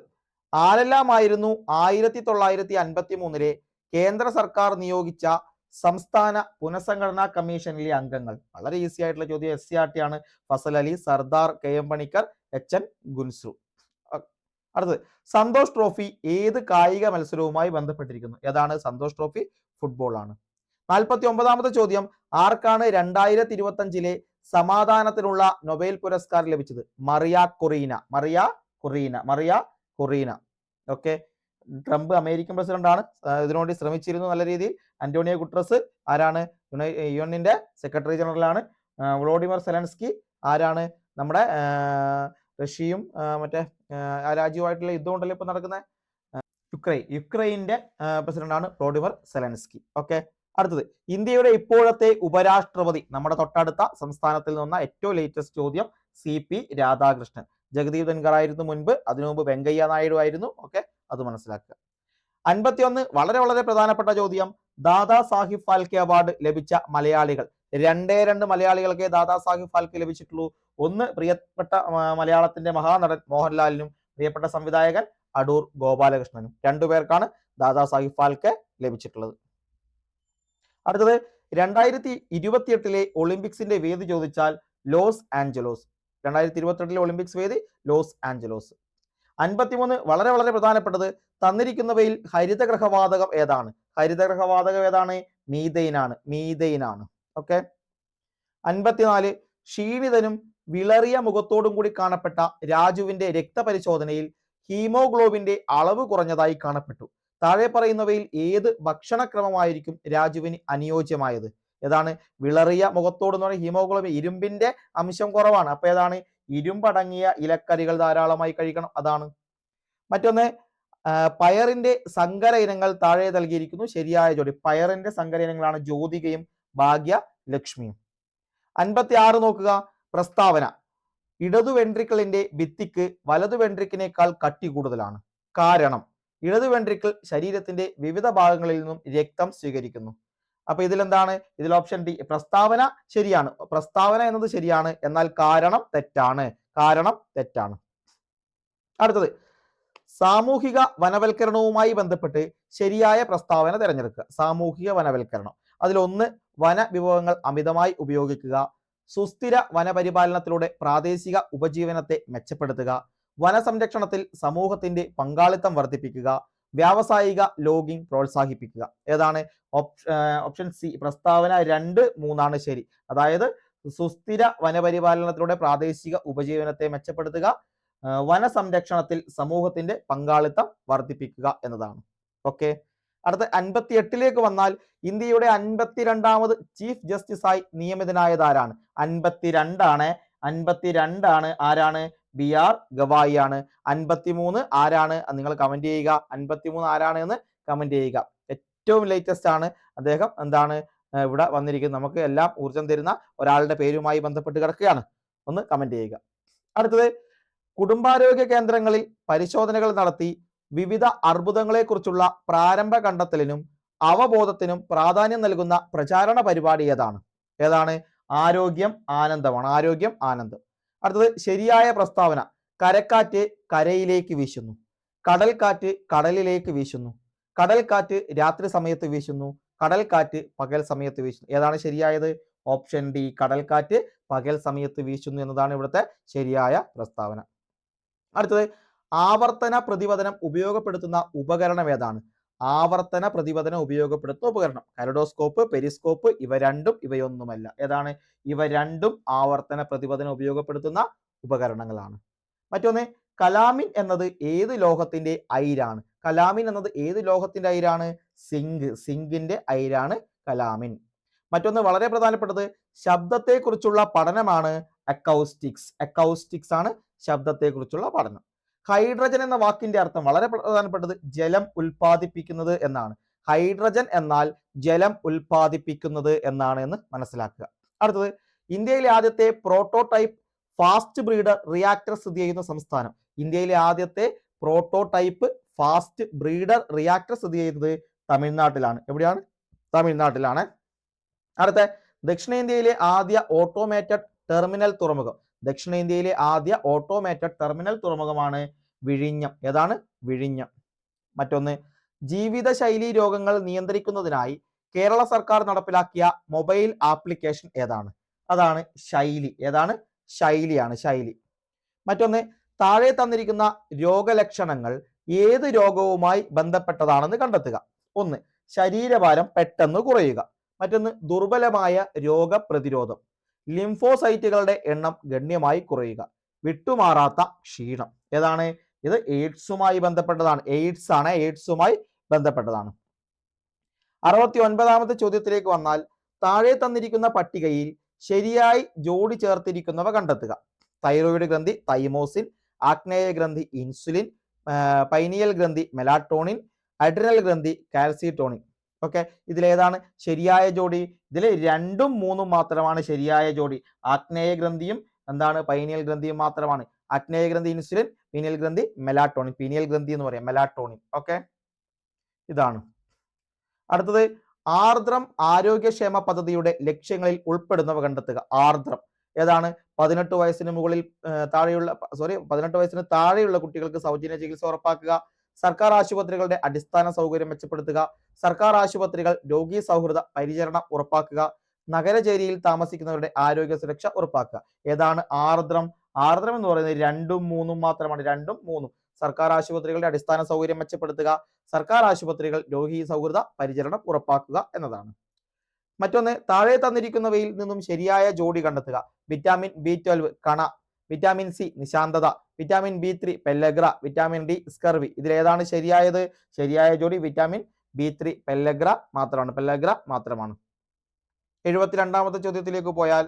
ആരെല്ലാമായിരുന്നു ആയിരത്തി തൊള്ളായിരത്തി അൻപത്തി മൂന്നിലെ കേന്ദ്ര സർക്കാർ നിയോഗിച്ച സംസ്ഥാന പുനഃസംഘടനാ കമ്മീഷനിലെ അംഗങ്ങൾ. വളരെ ഈസി ആയിട്ടുള്ള ചോദ്യം. എസ് സി ആർ ടി ആണ്. Fazal Ali Sardar K M Panikkar H N Kunzru. അടുത്തത്. സന്തോഷ് ട്രോഫി ഏത് കായിക മത്സരവുമായി ബന്ധപ്പെട്ടിരിക്കുന്നു? ഏതാണ്? സന്തോഷ് ട്രോഫി ഫുട്ബോൾ ആണ്. നാൽപ്പത്തി ഒമ്പതാമത്തെ ചോദ്യം. ആർക്കാണ് രണ്ടായിരത്തി ഇരുപത്തി അഞ്ചിലെ സമാധാനത്തിനുള്ള നൊബേൽ പുരസ്കാരം ലഭിച്ചത്? Maria Corina. Maria Corina. Maria Corina. Okay Trump American പ്രസിഡന്റാണ് ഇതിനുവേണ്ടി ശ്രമിച്ചിരുന്നു നല്ല രീതിയിൽ. അന്റോണിയോ ഗുട്രസ് ആരാണ്? യു എന്നിന്റെ സെക്രട്ടറി ആ, വ്ളോഡിമിർ സെലൻസ്കി ആരാണ്? നമ്മുടെ റഷ്യയും മറ്റേ രാജ്യവുമായിട്ടുള്ള യുദ്ധം ഉണ്ടല്ലോ ഇപ്പൊ നടക്കുന്ന. യുക്രൈൻ യുക്രൈന്റെ പ്രസിഡന്റ് ആണ് വ്ളോഡിമിർ സെലൻസ്കി. ഓക്കെ അടുത്തത്. ഇന്ത്യയുടെ ഇപ്പോഴത്തെ ഉപരാഷ്ട്രപതി നമ്മുടെ തൊട്ടടുത്ത സംസ്ഥാനത്തിൽ നിന്ന ഏറ്റവും ലേറ്റസ്റ്റ് ചോദ്യം സി പി രാധാകൃഷ്ണൻ. ജഗദീപ് ധൻഖർ ആയിരുന്നു മുൻപ് അതിനു മുമ്പ് വെങ്കയ്യ നായിഡു ആയിരുന്നു. ഓക്കെ അത് മനസ്സിലാക്കുക. അൻപത്തിയൊന്ന് വളരെ വളരെ പ്രധാനപ്പെട്ട ചോദ്യം. ദാദാ സാഹിബ് ഫാൽക്കെ അവാർഡ് ലഭിച്ച മലയാളികൾ. രണ്ടേ രണ്ട് മലയാളികൾക്കേ ദാദാ സാഹിബ് ഫാൽക്കെ ലഭിച്ചിട്ടുള്ളൂ. ഒന്ന് പ്രിയപ്പെട്ട മലയാളത്തിന്റെ മഹാനടൻ മോഹൻലാലിനും പ്രിയപ്പെട്ട സംവിധായകൻ അടൂർ ഗോപാലകൃഷ്ണനും. രണ്ടുപേർക്കാണ് ദാദാ സാഹിബ് ഫാൽക്കെ ലഭിച്ചിട്ടുള്ളത്. അടുത്തത് രണ്ടായിരത്തി ഇരുപത്തിയെട്ടിലെ ഒളിമ്പിക്സിന്റെ വേദി ചോദിച്ചാൽ ലോസ് ആഞ്ചലോസ്. രണ്ടായിരത്തി ഇരുപത്തിരണ്ടിലെ ഒളിമ്പിക്സ് വേദി ലോസ് ആഞ്ചലോസ്. അൻപത്തിമൂന്ന് വളരെ വളരെ പ്രധാനപ്പെട്ടത് തന്നിരിക്കുന്നവയിൽ ഹരിതഗ്രഹവാതകം ഏതാണ്? ഹരിതഗ്രഹവാതകം ഏതാണ്? മീതൈനാണ് മീതൈനാണ് ഓക്കെ? അൻപത്തിനാല് ക്ഷീണിതനും വിളറിയ മുഖത്തോടും കൂടി കാണപ്പെട്ട രാജുവിന്റെ രക്തപരിശോധനയിൽ ഹീമോഗ്ലോബിന്റെ അളവ് കുറഞ്ഞതായി കാണപ്പെട്ടു. താഴെ പറയുന്നവയിൽ ഏത് ഭക്ഷണക്രമമായിരിക്കും രാജുവിന് അനുയോജ്യമായത്? ഏതാണ്? വിളറിയ മുഖത്തോട് എന്ന് പറയുന്നത് ഹീമോഗ്ലോബിൻ ഇരുമ്പിന്റെ അംശം കുറവാണ്. അപ്പൊ ഏതാണ്? ഇരുമ്പടങ്ങിയ ഇലക്കറികൾ ധാരാളമായി കഴിക്കണം. അതാണ്. മറ്റൊന്ന് പയറിന്റെ സങ്കര ഇനങ്ങൾ താഴെ നൽകിയിരിക്കുന്നു. ശരിയായ ജോഡി പയറിന്റെ സങ്കര ഇനങ്ങളാണ് ജ്യോതികയും ഭാഗ്യ ലക്ഷ്മിയും. അൻപത്തി ആറ് നോക്കുക. പ്രസ്താവന. ഇടതു വെൻട്രിക്കിളിന്റെ ഭിത്തിക്ക് വലതു വെൻട്രിക്കിനേക്കാൾ കട്ടി കൂടുതലാണ്. കാരണം ഇടതു വെൻട്രിക്കിൾ ശരീരത്തിന്റെ വിവിധ ഭാഗങ്ങളിൽ നിന്നും രക്തം സ്വീകരിക്കുന്നു. അപ്പൊ ഇതിലെന്താണ്? ഇതിൽ ഓപ്ഷൻ ഡി പ്രസ്താവന ശരിയാണ്. പ്രസ്താവന എന്നത് ശരിയാണ്. എന്നാൽ കാരണം തെറ്റാണ്. കാരണം തെറ്റാണ്. അടുത്തത്. സാമൂഹിക വനവൽക്കരണവുമായി ബന്ധപ്പെട്ട് ശരിയായ പ്രസ്താവന തിരഞ്ഞെടുക്കുക. സാമൂഹിക വനവൽക്കരണം. അതിലൊന്ന് വന വിഭവങ്ങൾ അമിതമായി ഉപയോഗിക്കുക. സുസ്ഥിര വനപരിപാലനത്തിലൂടെ പ്രാദേശിക ഉപജീവനത്തെ മെച്ചപ്പെടുത്തുക. വനസംരക്ഷണത്തിൽ സമൂഹത്തിന്റെ പങ്കാളിത്തം വർദ്ധിപ്പിക്കുക. വ്യാവസായിക ലോഗിംഗ് പ്രോത്സാഹിപ്പിക്കുക. ഏതാണ്? ഓപ്ഷൻ സി പ്രസ്താവന രണ്ട് മൂന്നാണ് ശരി. അതായത് സുസ്ഥിര വനപരിപാലനത്തിലൂടെ പ്രാദേശിക ഉപജീവനത്തെ മെച്ചപ്പെടുത്തുക വന സംരക്ഷണത്തിൽ സമൂഹത്തിന്റെ പങ്കാളിത്തം വർദ്ധിപ്പിക്കുക എന്നതാണ്. ഓക്കെ. അടുത്ത അൻപത്തി എട്ടിലേക്ക് വന്നാൽ ഇന്ത്യയുടെ അൻപത്തിരണ്ടാമത് ചീഫ് ജസ്റ്റിസായി നിയമിതനായത് ആരാണ്? അൻപത്തിരണ്ടാണ്. അൻപത്തിരണ്ടാണ് ആരാണ്? ബി ആർ ഗവായി ആണ്. അൻപത്തിമൂന്ന് ആരാണ് നിങ്ങൾ കമന്റ് ചെയ്യുക. അൻപത്തിമൂന്ന് ആരാണ് എന്ന് കമന്റ് ചെയ്യുക. ഏറ്റവും ലേറ്റസ്റ്റ് ആണ്. അദ്ദേഹം എന്താണ് ഇവിടെ വന്നിരിക്കുന്നത് നമുക്ക് എല്ലാം ഊർജം തരുന്ന ഒരാളുടെ പേരുമായി ബന്ധപ്പെട്ട് കിടക്കുകയാണ്. ഒന്ന് കമന്റ് ചെയ്യുക. അടുത്തത് കുടുംബാരോഗ്യ കേന്ദ്രങ്ങളിൽ പരിശോധനകൾ നടത്തി വിവിധ അർബുദങ്ങളെക്കുറിച്ചുള്ള പ്രാരംഭ കണ്ടെത്തലിനും അവബോധത്തിനും പ്രാധാന്യം നൽകുന്ന പ്രചാരണ പരിപാടി ഏതാണ്? ഏതാണ്? ആരോഗ്യം ആനന്ദമാണ്. ആരോഗ്യം ആനന്ദം. അടുത്തത് ശരിയായ പ്രസ്താവന. കരക്കാറ്റ് കരയിലേക്ക് വീശുന്നു. കടൽക്കാറ്റ് കടലിലേക്ക് വീശുന്നു. കടൽക്കാറ്റ് രാത്രി സമയത്ത് വീശുന്നു. കടൽക്കാറ്റ് പകൽ സമയത്ത് വീശുന്നു. ഏതാണ് ശരിയായത്? ഓപ്ഷൻ ഡി കടൽക്കാറ്റ് പകൽ സമയത്ത് വീശുന്നു എന്നതാണ് ഇവിടുത്തെ ശരിയായ പ്രസ്താവന. അടുത്തത് ആവർത്തന പ്രതിപദനം ഉപയോഗപ്പെടുത്തുന്ന ഉപകരണം ഏതാണ്? ആവർത്തന പ്രതിപദനം ഉപയോഗപ്പെടുത്തുന്ന ഉപകരണം. കരഡോസ്കോപ്പ് പെരിസ്കോപ്പ് ഇവ രണ്ടും ഇവയൊന്നുമല്ല. ഏതാണ്? ഇവ രണ്ടും ആവർത്തന പ്രതിപദനം ഉപയോഗപ്പെടുത്തുന്ന ഉപകരണങ്ങളാണ്. മറ്റൊന്ന് കലാമിൻ എന്നത് ഏത് ലോഹത്തിന്റെ അയിരാണ്? കലാമിൻ എന്നത് ഏത് ലോഹത്തിന്റെ അയിരാണ്? സിങ്ക്. സിങ്കിന്റെ അയിരാണ് കലാമിൻ. മറ്റൊന്ന് വളരെ പ്രധാനപ്പെട്ടത് ശബ്ദത്തെക്കുറിച്ചുള്ള പഠനമാണ് അക്കൗസ്റ്റിക്സ്. അക്കൗസ്റ്റിക്സ് ആണ് ശബ്ദത്തെക്കുറിച്ചുള്ള പഠനം. ഹൈഡ്രജൻ എന്ന വാക്കിന്റെ അർത്ഥം വളരെ പ്രധാനപ്പെട്ടത് ജലം ഉൽപ്പാദിപ്പിക്കുന്നത് എന്നാണ്. ഹൈഡ്രജൻ എന്നാൽ ജലം ഉൽപ്പാദിപ്പിക്കുന്നത് എന്നാണ് എന്ന് മനസ്സിലാക്കുക. അടുത്തത് ഇന്ത്യയിലെ ആദ്യത്തെ പ്രോട്ടോടൈപ്പ് ഫാസ്റ്റ് ബ്രീഡർ റിയാക്ടർ സ്ഥിതി ചെയ്യുന്ന സംസ്ഥാനം. ഇന്ത്യയിലെ ആദ്യത്തെ പ്രോട്ടോടൈപ്പ് ഫാസ്റ്റ് ബ്രീഡർ റിയാക്ടർ സ്ഥിതി ചെയ്യുന്നത് തമിഴ്നാട്ടിലാണ്. എവിടെയാണ്? തമിഴ്നാട്ടിലാണ്. അടുത്ത ദക്ഷിണേന്ത്യയിലെ ആദ്യ ഓട്ടോമേറ്റഡ് ടെർമിനൽ തുറമുഖം. ദക്ഷിണേന്ത്യയിലെ ആദ്യ ഓട്ടോമേറ്റഡ് ടെർമിനൽ തുറമുഖമാണ് വിഴിഞ്ഞം. ഏതാണ്? വിഴിഞ്ഞം. മറ്റൊന്ന് ജീവിതശൈലി രോഗങ്ങൾ നിയന്ത്രിക്കുന്നതിനായി കേരള സർക്കാർ നടപ്പിലാക്കിയ മൊബൈൽ ആപ്ലിക്കേഷൻ ഏതാണ്? അതാണ് ശൈലി. ഏതാണ്? ശൈലിയാണ് ശൈലി. മറ്റൊന്ന് താഴെ തന്നിരിക്കുന്ന രോഗലക്ഷണങ്ങൾ ഏത് രോഗവുമായി ബന്ധപ്പെട്ടതാണെന്ന് കണ്ടെത്തുക. ഒന്ന് ശരീരഭാരം പെട്ടെന്ന് കുറയുക. മറ്റൊന്ന് ദുർബലമായ രോഗപ്രതിരോധം. ലിംഫോസൈറ്റുകളുടെ എണ്ണം ഗണ്യമായി കുറയുക. വിട്ടുമാറാത്ത ക്ഷീണം. ഏതാണ്? ഇത് എയ്ഡ്സുമായി ബന്ധപ്പെട്ടതാണ്. എയ്ഡ്സ് ആണ് എയ്ഡ്സുമായി ബന്ധപ്പെട്ടതാണ്. അറുപത്തി ഒൻപതാമത്തെ ചോദ്യത്തിലേക്ക് വന്നാൽ താഴെ തന്നിരിക്കുന്ന പട്ടികയിൽ ശരിയായി ജോഡി ചേർത്തിരിക്കുന്നവ കണ്ടെത്തുക. തൈറോയിഡ് ഗ്രന്ഥി തൈമോസിൻ ആഗ്നേയ ഗ്രന്ഥി ഇൻസുലിൻ പൈനിയൽ ഗ്രന്ഥി മെലാട്ടോണിൻ അഡ്രിനൽ ഗ്രന്ഥി കാൽസിറ്റോണിൻ. ഓക്കെ? ഇതിലേതാണ് ശരിയായ ജോഡി. ഇതിൽ രണ്ടും മൂന്നും മാത്രമാണ് ശരിയായ ജോഡി. ആഗ്നേയ ഗ്രന്ഥിയും എന്താണ്? പൈനിയൽ ഗ്രന്ഥിയും മാത്രമാണ്. ആഗ്നേയ ഗ്രന്ഥി ഇൻസുലിൻ പീനിയൽ ഗ്രന്ഥി മെലാട്ടോണിൻ. പീനിയൽ ഗ്രന്ഥി എന്ന് പറയാം മെലാട്ടോണിൻ. ഓക്കെ? ഇതാണ്. അടുത്തത് ആർദ്രം ആരോഗ്യക്ഷേമ പദ്ധതിയുടെ ലക്ഷ്യങ്ങളിൽ ഉൾപ്പെടുന്നവ കണ്ടെത്തുക. ആർദ്രം. ഏതാണ്? പതിനെട്ട് വയസ്സിന് മുകളിൽ താഴെയുള്ള സോറി പതിനെട്ട് വയസ്സിന് താഴെയുള്ള കുട്ടികൾക്ക് സൗജന്യ ചികിത്സ ഉറപ്പാക്കുക. സർക്കാർ ആശുപത്രികളുടെ അടിസ്ഥാന സൗകര്യം മെച്ചപ്പെടുത്തുക സർക്കാർ ആശുപത്രികൾ രോഗി സൗഹൃദ പരിചരണം ഉറപ്പാക്കുക നഗരചേരിയിൽ താമസിക്കുന്നവരുടെ ആരോഗ്യ സുരക്ഷ ഉറപ്പാക്കുക. ഏതാണ് ആർദ്രം? ആർദ്രം എന്ന് പറയുന്നത് രണ്ടും മൂന്നും മാത്രമാണ്. രണ്ടും മൂന്നും. സർക്കാർ ആശുപത്രികളുടെ അടിസ്ഥാന സൗകര്യം മെച്ചപ്പെടുത്തുക സർക്കാർ ആശുപത്രികൾ രോഗി സൗഹൃദ പരിചരണം ഉറപ്പാക്കുക എന്നതാണ്. മറ്റൊന്ന് താഴെ തന്നിരിക്കുന്നവയിൽ നിന്നും ശരിയായ ജോഡി കണ്ടെത്തുക. വിറ്റാമിൻ ബി ട്വൽവ് കണ vitamin C നിശാന്തത. Vitamin B three pellagra vitamin D scurvy ഇതിലേതാണ് ശരിയായത്? ശരിയായ ജോഡി വിറ്റാമിൻ ബി ത്രീ പെല്ലഗ്ര മാത്രമാണ്. പെല്ലഗ്ര മാത്രമാണ്. എഴുപത്തിരണ്ടാമത്തെ ചോദ്യത്തിലേക്ക് പോയാൽ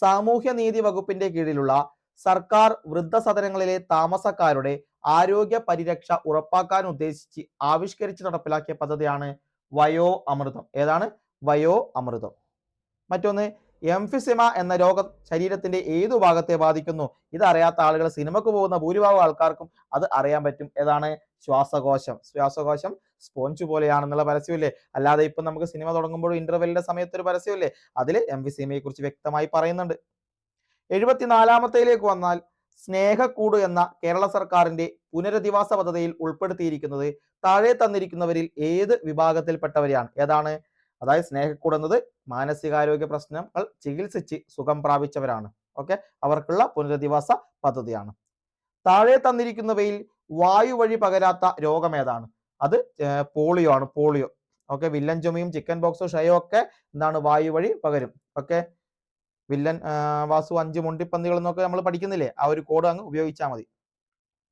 സാമൂഹ്യ നീതി വകുപ്പിന്റെ കീഴിലുള്ള സർക്കാർ വൃദ്ധസദനങ്ങളിലെ താമസക്കാരുടെ ആരോഗ്യ പരിരക്ഷ ഉറപ്പാക്കാൻ ഉദ്ദേശിച്ച് ആവിഷ്കരിച്ച് നടപ്പിലാക്കിയ പദ്ധതിയാണ് വയോ അമൃതം. ഏതാണ്? വയോ അമൃതം. മറ്റൊന്ന് എംഫിസിമ എന്ന രോഗം ശരീരത്തിന്റെ ഏതു ഭാഗത്തെ ബാധിക്കുന്നു? ഇത് അറിയാത്ത ആളുകൾ സിനിമക്ക് പോകുന്ന ഭൂരിഭാഗം ആൾക്കാർക്കും അത് അറിയാൻ പറ്റും. ഏതാണ്? ശ്വാസകോശം. ശ്വാസകോശം സ്പോഞ്ച് പോലെയാണെന്നുള്ള പരസ്യമില്ലേ? അല്ലാതെ ഇപ്പം നമുക്ക് സിനിമ തുടങ്ങുമ്പോൾ ഇന്റർവെല്ലിന്റെ സമയത്ത് ഒരു പരസ്യമില്ലേ? അതിൽ എംഫിസിമയെ കുറിച്ച് വ്യക്തമായി പറയുന്നുണ്ട്. എഴുപത്തിനാലാമത്തേലേക്ക് വന്നാൽ സ്നേഹക്കൂട് എന്ന കേരള സർക്കാരിന്റെ പുനരധിവാസ പദ്ധതിയിൽ ഉൾപ്പെടുത്തിയിരിക്കുന്നത് താഴെ തന്നിരിക്കുന്നവരിൽ ഏത് വിഭാഗത്തിൽപ്പെട്ടവരെയാണ്? ഏതാണ്? അതായത് സ്നേഹക്കൂട് എന്നത് മാനസികാരോഗ്യ പ്രശ്നങ്ങൾ ചികിത്സിച്ച് സുഖം പ്രാപിച്ചവരാണ്. ഓക്കെ? അവർക്കുള്ള പുനരധിവാസ പദ്ധതിയാണ്. താഴെ തന്നിരിക്കുന്നവയിൽ വായു വഴി പകരാത്ത രോഗം ഏതാണ്? അത് പോളിയോ ആണ്. പോളിയോ. ഓക്കെ? വില്ലൻ ചുമയും ചിക്കൻ ബോക്സും ഷയോ ഒക്കെ എന്താണ് വായു വഴി പകരും. ഓക്കെ? വില്ലൻ വാസു അഞ്ച് മുണ്ടിപ്പന്തികൾ എന്നൊക്കെ നമ്മൾ പഠിക്കുന്നില്ലേ? ആ ഒരു കോഡ് അങ്ങ് ഉപയോഗിച്ചാൽ മതി.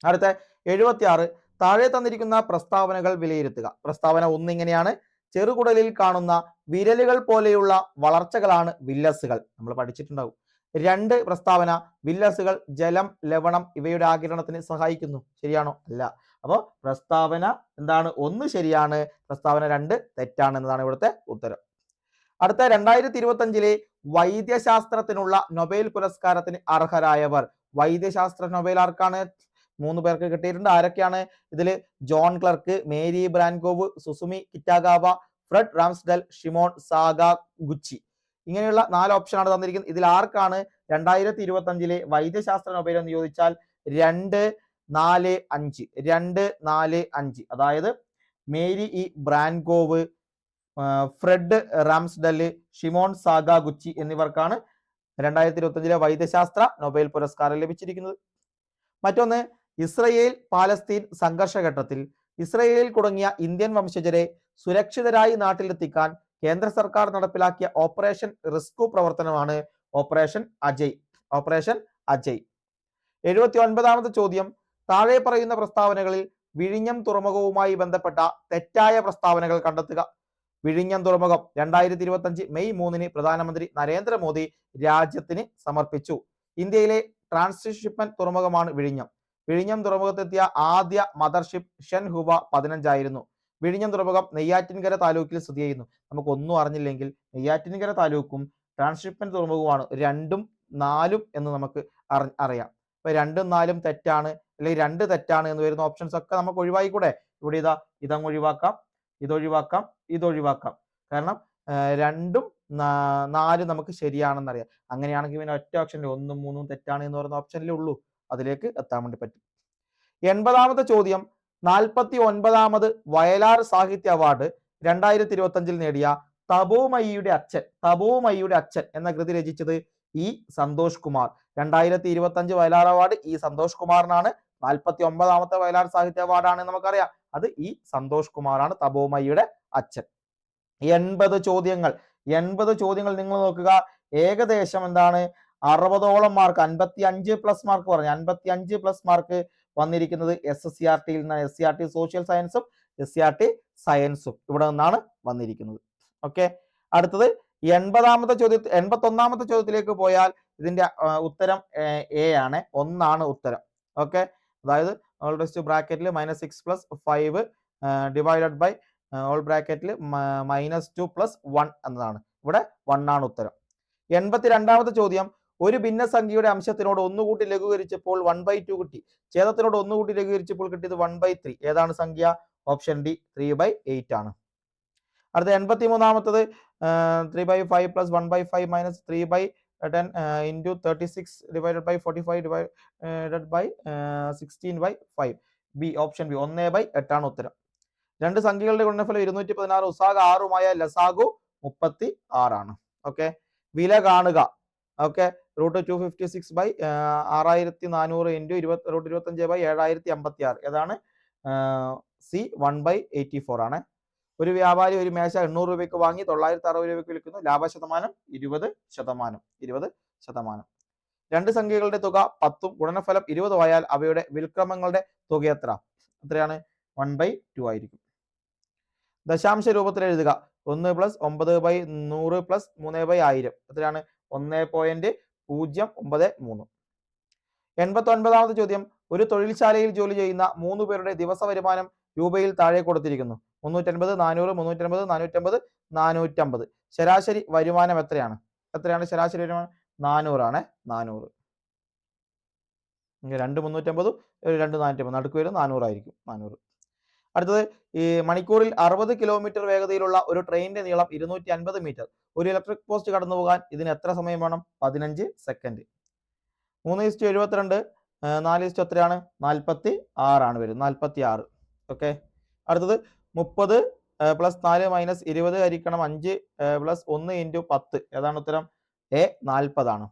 അടുത്ത എഴുപത്തി ആറ് താഴെ തന്നിരിക്കുന്ന പ്രസ്താവനകൾ വിലയിരുത്തുക. പ്രസ്താവന ഒന്നിങ്ങനെയാണ്. ചെറുകുടലിൽ കാണുന്ന വിരലുകൾ പോലെയുള്ള വളർച്ചകളാണ് വില്ലസുകൾ. നമ്മൾ പഠിച്ചിട്ടുണ്ടാവും. രണ്ട് പ്രസ്താവന വില്ലസുകൾ ജലം ലവണം ഇവയുടെ ആകിരണത്തിന് സഹായിക്കുന്നു. ശരിയാണോ? അല്ല. അപ്പോൾ പ്രസ്താവന എന്താണ്? ഒന്ന് ശരിയാണ്. പ്രസ്താവന രണ്ട് തെറ്റാണ് എന്നതാണ് ഇവിടുത്തെ ഉത്തരം. അടുത്ത രണ്ടായിരത്തി ഇരുപത്തി അഞ്ചിലെ വൈദ്യശാസ്ത്രത്തിനുള്ള നൊബേൽ പുരസ്കാരത്തിന് അർഹരായവർ. വൈദ്യശാസ്ത്ര നൊബേൽ ആർക്കാണ്? മൂന്ന് പേർക്ക് കിട്ടിയിട്ടുണ്ട്. ആരൊക്കെയാണ് ഇതിൽ John Clarke Mary Brunkow Susumu Kitagawa Fred Ramsdell Shimon Sakaguchi. ഇങ്ങനെയുള്ള നാല് ഓപ്ഷനാണ് തന്നിരിക്കുന്നത്. ഇതിൽ ആർക്കാണ് രണ്ടായിരത്തി ഇരുപത്തി അഞ്ചിലെ വൈദ്യശാസ്ത്ര നൊബേൽ എന്ന് ചോദിച്ചാൽ രണ്ട് നാല് അഞ്ച്. രണ്ട് നാല് അഞ്ച്. അതായത് Mary E Brunkow Fred Ramsdell Shimon Sakaguchi എന്നിവർക്കാണ് രണ്ടായിരത്തി ഇരുപത്തി അഞ്ചിലെ വൈദ്യശാസ്ത്ര നൊബേൽ പുരസ്കാരം ലഭിച്ചിരിക്കുന്നത്. മറ്റൊന്ന് ഇസ്രയേൽ പാലസ്തീൻ സംഘർഷഘട്ടത്തിൽ ഇസ്രയേലിൽ കുടുങ്ങിയ ഇന്ത്യൻ വംശജരെ സുരക്ഷിതരായി നാട്ടിലെത്തിക്കാൻ കേന്ദ്ര സർക്കാർ നടപ്പിലാക്കിയ ഓപ്പറേഷൻ റിസ്കു പ്രവർത്തനമാണ് ഓപ്പറേഷൻ അജയ്. ഓപ്പറേഷൻ അജയ്. എഴുപത്തി ഒൻപതാമത്തെ ചോദ്യം. താഴെ പറയുന്ന പ്രസ്താവനകളിൽ വിഴിഞ്ഞം തുറമുഖവുമായി ബന്ധപ്പെട്ട തെറ്റായ പ്രസ്താവനകൾ കണ്ടെത്തുക. വിഴിഞ്ഞം തുറമുഖം രണ്ടായിരത്തി ഇരുപത്തി അഞ്ച് മെയ് മൂന്നിന് പ്രധാനമന്ത്രി നരേന്ദ്രമോദി രാജ്യത്തിന് സമർപ്പിച്ചു. ഇന്ത്യയിലെ ട്രാൻസ്ഷിപ്മെന്റ് തുറമുഖമാണ് വിഴിഞ്ഞം. വിഴിഞ്ഞം തുറമുഖത്തെത്തിയ ആദ്യ മദർഷിപ്പ് ഷൻ ഹുവ പതിനഞ്ചായിരുന്നു. വിഴിഞ്ഞം തുറമുഖം നെയ്യാറ്റിൻകര താലൂക്കിൽ സ്ഥിതി ചെയ്യുന്നു. നമുക്ക് ഒന്നും അറിഞ്ഞില്ലെങ്കിൽ നെയ്യാറ്റിൻകര താലൂക്കും ട്രാൻസ്ഷിപ്മെന്റ് തുറമുഖമാണ് രണ്ടും നാലും എന്ന് നമുക്ക് അറിയാം. ഇപ്പൊ രണ്ടും നാലും തെറ്റാണ് അല്ലെങ്കിൽ രണ്ട് തെറ്റാണ് എന്ന് വരുന്ന ഓപ്ഷൻസ് ഒക്കെ നമുക്ക് ഒഴിവായിക്കൂടെ? ഇവിടെ ഇതാ ഇതങ്ങ് ഒഴിവാക്കാം ഇതൊഴിവാക്കാം ഇതൊഴിവാക്കാം. കാരണം രണ്ടും നാല് നമുക്ക് ശരിയാണെന്നറിയാം അങ്ങനെയാണെങ്കിൽ പിന്നെ ഒറ്റ ഓപ്ഷനിൽ ഒന്നും മൂന്നും തെറ്റാണ് എന്ന് പറയുന്ന ഓപ്ഷനിലേ ഉള്ളൂ. അതിലേക്ക് എത്താൻ വേണ്ടി പറ്റും. എൺപതാമത്തെ ചോദ്യം നാൽപ്പത്തി ഒൻപതാമത് വയലാർ സാഹിത്യ അവാർഡ് രണ്ടായിരത്തി ഇരുപത്തി അഞ്ചിൽ നേടിയ തപോമയിയുടെ അച്ഛൻ തപോമയിയുടെ അച്ഛൻ എന്ന കൃതി രചിച്ചത് ഇ സന്തോഷ് കുമാർ. രണ്ടായിരത്തി ഇരുപത്തി അഞ്ച് വയലാർ അവാർഡ് ഇ സന്തോഷ് കുമാറിനാണ്. നാൽപ്പത്തി ഒമ്പതാമത്തെ വയലാർ സാഹിത്യ അവാർഡാണ് നമുക്കറിയാം. അത് ഇ സന്തോഷ് കുമാറാണ് തപോമയിയുടെ അച്ഛൻ. എൺപത് ചോദ്യങ്ങൾ. എൺപത് ചോദ്യങ്ങൾ നിങ്ങൾ നോക്കുക. ഏകദേശം എന്താണ്? അറുപതോളം മാർക്ക് അൻപത്തി അഞ്ച് പ്ലസ് മാർക്ക് പറഞ്ഞു. അൻപത്തി അഞ്ച് പ്ലസ് മാർക്ക് വന്നിരിക്കുന്നത് എസ് എസ് സി ആർ ടിയിൽ നിന്നാണ്. S C R T social സയൻസും എസ് സി ആർ ടി സയൻസും ഇവിടെ നിന്നാണ് വന്നിരിക്കുന്നത്. ഓക്കെ അടുത്തത് എൺപതാമത്തെ ചോദ്യ എൺപത്തി ഒന്നാമത്തെ ചോദ്യത്തിലേക്ക് പോയാൽ ഇതിന്റെ ഉത്തരം എ ആണ്. ഒന്നാണ് ഉത്തരം. ഓക്കെ അതായത് ഓൾ ടെസ്റ്റ് ബ്രാക്കറ്റിൽ minus six plus five divided by whole ബ്രാക്കറ്റിൽ മൈനസ് ടു പ്ലസ് വൺ എന്നതാണ്. ഇവിടെ വൺ ആണ് ഉത്തരം. എൺപത്തി രണ്ടാമത്തെ ചോദ്യം ഒരു ഭിന്നസംഖ്യയുടെ അംശത്തിനോട് ഒന്നുകൂട്ടി ലഘൂകരിച്ചപ്പോൾ വൺ ബൈ ടു കിട്ടി. ഛേദത്തിനോട് ഒന്നുകൂട്ടി ലഘൂകരിച്ചപ്പോൾ കിട്ടിയത് വൺ ബൈ ത്രീ ഏതാണ് സംഖ്യ? Option D three by eight ആണ്. അടുത്ത എൺപത്തി മൂന്നാമത്തത് three by five plus one by five minus three by ten into thirty six divided by forty five divided by sixteen by five B option B ഒന്നേ by എട്ടാണ് ഉത്തരം. രണ്ട് സംഖ്യകളുടെ ഗുണനഫലം ഇരുന്നൂറ്റി പതിനാറ് ഉസാഗ ആറുമായ ലസാഗു മുപ്പത്തി ആറാണ് ഓക്കെ വില കാണുക. Okay root two fifty six by ആറായിരത്തി നാനൂറ് ഇന്റു ഇരുപത്തി റൂട്ട് ഇരുപത്തഞ്ച് ബൈ ഏഴായിരത്തി അമ്പത്തി ആറ് ഏതാണ് C one by eighty four ആണ്. ഒരു വ്യാപാരി ഒരു മേശ എണ്ണൂറ് രൂപയ്ക്ക് വാങ്ങി തൊള്ളായിരത്തി അറുപത് രൂപയ്ക്ക് വിൽക്കുന്നു. ലാഭ ശതമാനം ഇരുപത് ശതമാനം. ഇരുപത് ശതമാനം. രണ്ട് സംഖ്യകളുടെ തുക പത്തും ഗുണനഫലം ഇരുപതും ആയാൽ അവയുടെ വിൽക്രമങ്ങളുടെ തുക എത്ര? എത്രയാണ്? വൺ ബൈ ടു ആയിരിക്കും. ദശാംശ രൂപത്തിൽ എഴുതുക. ഒന്ന് പ്ലസ് ഒമ്പത് ബൈ നൂറ് പ്ലസ് മൂന്ന് ബൈ ആയിരം. എത്രയാണ്? ഒന്ന് പോയിന്റ് പൂജ്യം ഒമ്പത് മൂന്ന്. എൺപത്തി ഒൻപതാമത്തെ ചോദ്യം. ഒരു തൊഴിൽശാലയിൽ ജോലി ചെയ്യുന്ന മൂന്ന് പേരുടെ ദിവസ വരുമാനം രൂപയിൽ താഴെ കൊടുത്തിരിക്കുന്നു. മുന്നൂറ്റൻപത് നാനൂറ് മുന്നൂറ്റൻപത് നാനൂറ്റമ്പത് നാനൂറ്റമ്പത്. ശരാശരി വരുമാനം എത്രയാണ്? എത്രയാണ് ശരാശരി വരുമാനം? നാനൂറാണ് നാനൂറ്. രണ്ട് മുന്നൂറ്റമ്പതും രണ്ട് നാനൂറ്റമ്പത്. നടുക്ക് വരും നാനൂറായിരിക്കും നാനൂറ്. അടുത്തത് ഈ മണിക്കൂറിൽ അറുപത് കിലോമീറ്റർ വേഗതയിലുള്ള ഒരു ട്രെയിനിന്റെ നീളം ഇരുന്നൂറ്റി അൻപത് മീറ്റർ. ഒരു ഇലക്ട്രിക് പോസ്റ്റ് കടന്നു പോകാൻ ഇതിന് എത്ര സമയം വേണം? പതിനഞ്ച് സെക്കൻഡ് മൂന്ന് ഇസ്റ്റു എഴുപത്തിരണ്ട് നാല് ഇസ്റ്റു എത്രയാണ്? നാൽപ്പത്തി ആറാണ് വരും. നാൽപ്പത്തി ആറ് ഓക്കെ. അടുത്തത് മുപ്പത് പ്ലസ് നാല് മൈനസ് ഇരുപത് ഹരിക്കണം അഞ്ച് പ്ലസ് ഒന്ന് ഇന്റു പത്ത്. ഏതാണ് ഉത്തരം? എ നാൽപ്പതാണ്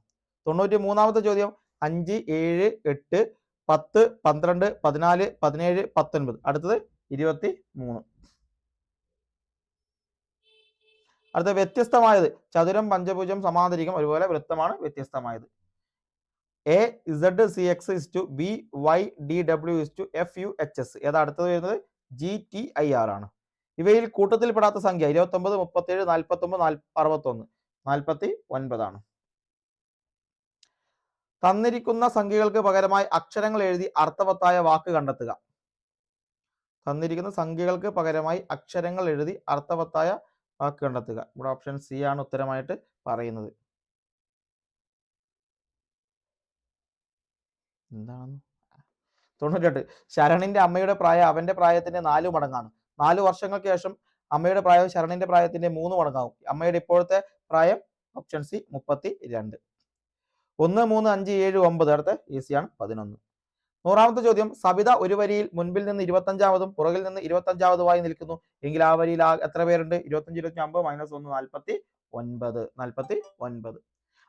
തൊണ്ണൂറ്റി മൂന്നാമത്തെ ചോദ്യം. അഞ്ച് ഏഴ് എട്ട് പത്ത് പന്ത്രണ്ട് പതിനാല് പതിനേഴ് പത്തൊൻപത്. അടുത്തത് ഇരുപത്തി മൂന്ന് അടുത്ത വ്യത്യസ്തമായത്. ചതുരം പഞ്ചഭുജം സമാന്തരികം ഒരുപോലെ വൃത്തമാണ് വ്യത്യസ്തമായത്. A Z C X is to B Y D W is to F U H S ഏതാ അടുത്തത് വരുന്നത്? ജി ടി ഐ ആർ ആണ്. ഇവയിൽ കൂട്ടത്തിൽപ്പെടാത്ത സംഖ്യ ഇരുപത്തി ഒമ്പത് മുപ്പത്തേഴ് നാൽപ്പത്തി ഒമ്പത് അറുപത്തൊന്ന്. നാൽപ്പത്തി ഒൻപതാണ് തന്നിരിക്കുന്ന സംഖ്യകൾക്ക് പകരമായി അക്ഷരങ്ങൾ എഴുതി അർത്ഥവത്തായ വാക്ക് കണ്ടെത്തുക. തന്നിരിക്കുന്ന സംഖ്യകൾക്ക് പകരമായി അക്ഷരങ്ങൾ എഴുതി അർത്ഥവത്തായ വാക്ക് കണ്ടെത്തുക. ഇവിടെ ഓപ്ഷൻ സി ആണ് ഉത്തരമായിട്ട് പറയുന്നത്. എന്താണ് തൊണ്ണൂറ്റെട്ട് ശരണിന്റെ അമ്മയുടെ പ്രായം അവന്റെ പ്രായത്തിന്റെ നാലു മടങ്ങാണ്. നാലു വർഷങ്ങൾക്ക് ശേഷം അമ്മയുടെ പ്രായം ശരണിന്റെ പ്രായത്തിന്റെ മൂന്ന് മടങ്ങാവും. അമ്മയുടെ ഇപ്പോഴത്തെ പ്രായം ഓപ്ഷൻ സി മുപ്പത്തി രണ്ട് ഒന്ന് മൂന്ന് അഞ്ച് ഏഴ് ഒമ്പത്. അടുത്ത ഈസിയാണ് പതിനൊന്ന്. നൂറാമത്തെ ചോദ്യം സബിത ഒരു വരിയിൽ മുൻപിൽ നിന്ന് ഇരുപത്തഞ്ചാമതും പുറകിൽ നിന്ന് ഇരുപത്തഞ്ചാമതുമായി നിൽക്കുന്നു. എങ്കിൽ ആ വരിയിൽ എത്ര പേരുണ്ട്? ഇരുപത്തഞ്ച് ഇരുപത്തി അമ്പത് മൈനസ് ഒന്ന് നാൽപ്പത്തി ഒൻപത് നാൽപ്പത്തി ഒൻപത്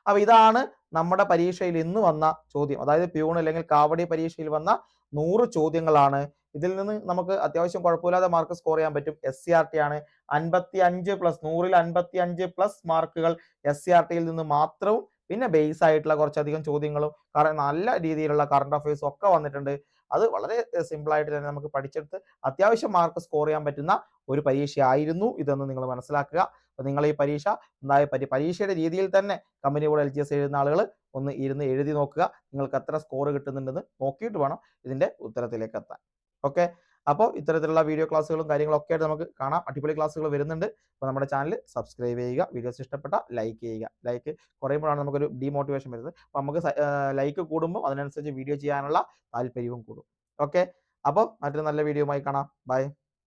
അപ്പൊ ഇതാണ് നമ്മുടെ പരീക്ഷയിൽ ഇന്ന് വന്ന ചോദ്യം. അതായത് പ്യൂൺ അല്ലെങ്കിൽ കാവടി പരീക്ഷയിൽ വന്ന നൂറ് ചോദ്യങ്ങളാണ്. ഇതിൽ നിന്ന് നമുക്ക് അത്യാവശ്യം കുഴപ്പമില്ലാതെ മാർക്ക് സ്കോർ ചെയ്യാൻ പറ്റും. എസ് സി ആർ ടി ആണ്. അൻപത്തി അഞ്ച് പ്ലസ് നൂറിൽ അൻപത്തി അഞ്ച് പ്ലസ് മാർക്കുകൾ എസ് സി ആർ ടിയിൽ നിന്ന് മാത്രവും പിന്നെ ബേസ് ആയിട്ടുള്ള കുറച്ചധികം ചോദ്യങ്ങളും കാരണം നല്ല രീതിയിലുള്ള കറണ്ട് അഫയേഴ്സും ഒക്കെ വന്നിട്ടുണ്ട്. അത് വളരെ സിമ്പിൾ ആയിട്ട് തന്നെ നമുക്ക് പഠിച്ചെടുത്ത് അത്യാവശ്യം മാർക്ക് സ്കോർ ചെയ്യാൻ പറ്റുന്ന ഒരു പരീക്ഷയായിരുന്നു ഇതെന്ന് നിങ്ങൾ മനസ്സിലാക്കുക. അപ്പോൾ നിങ്ങൾ ഈ പരീക്ഷ എന്തായ പരി പരീക്ഷയുടെ രീതിയിൽ തന്നെ company board L G S എഴുതുന്ന ആളുകൾ ഒന്ന് ഇരുന്ന് എഴുതി നോക്കുക. നിങ്ങൾക്ക് എത്ര സ്കോർ കിട്ടുന്നുണ്ടെന്ന് നോക്കിയിട്ട് വേണം ഇതിന്റെ ഉത്തരത്തിലേക്ക് എത്താൻ. ഓക്കെ അപ്പോൾ ഇത്തരത്തിലുള്ള വീഡിയോ ക്ലാസ്സുകളും കാര്യങ്ങളൊക്കെ ആയിട്ട് നമുക്ക് കാണാം. അടിപൊളി ക്ലാസ്സുകൾ വരുന്നുണ്ട്. അപ്പോൾ നമ്മുടെ ചാനൽ സബ്സ്ക്രൈബ് ചെയ്യുക വീഡിയോസ് ഇഷ്ടപ്പെട്ട ലൈക്ക് ചെയ്യുക. ലൈക്ക് കുറയുമ്പോഴാണ് നമുക്കൊരു ഡീമോട്ടിവേഷൻ വരുന്നത്. അപ്പോൾ നമുക്ക് ലൈക്ക് കൂടുമ്പോൾ അതിനനുസരിച്ച് വീഡിയോ ചെയ്യാനുള്ള താല്പര്യവും കൂടും. ഓക്കെ അപ്പോൾ മറ്റൊരു നല്ല വീഡിയോയുമായി കാണാം. ബൈ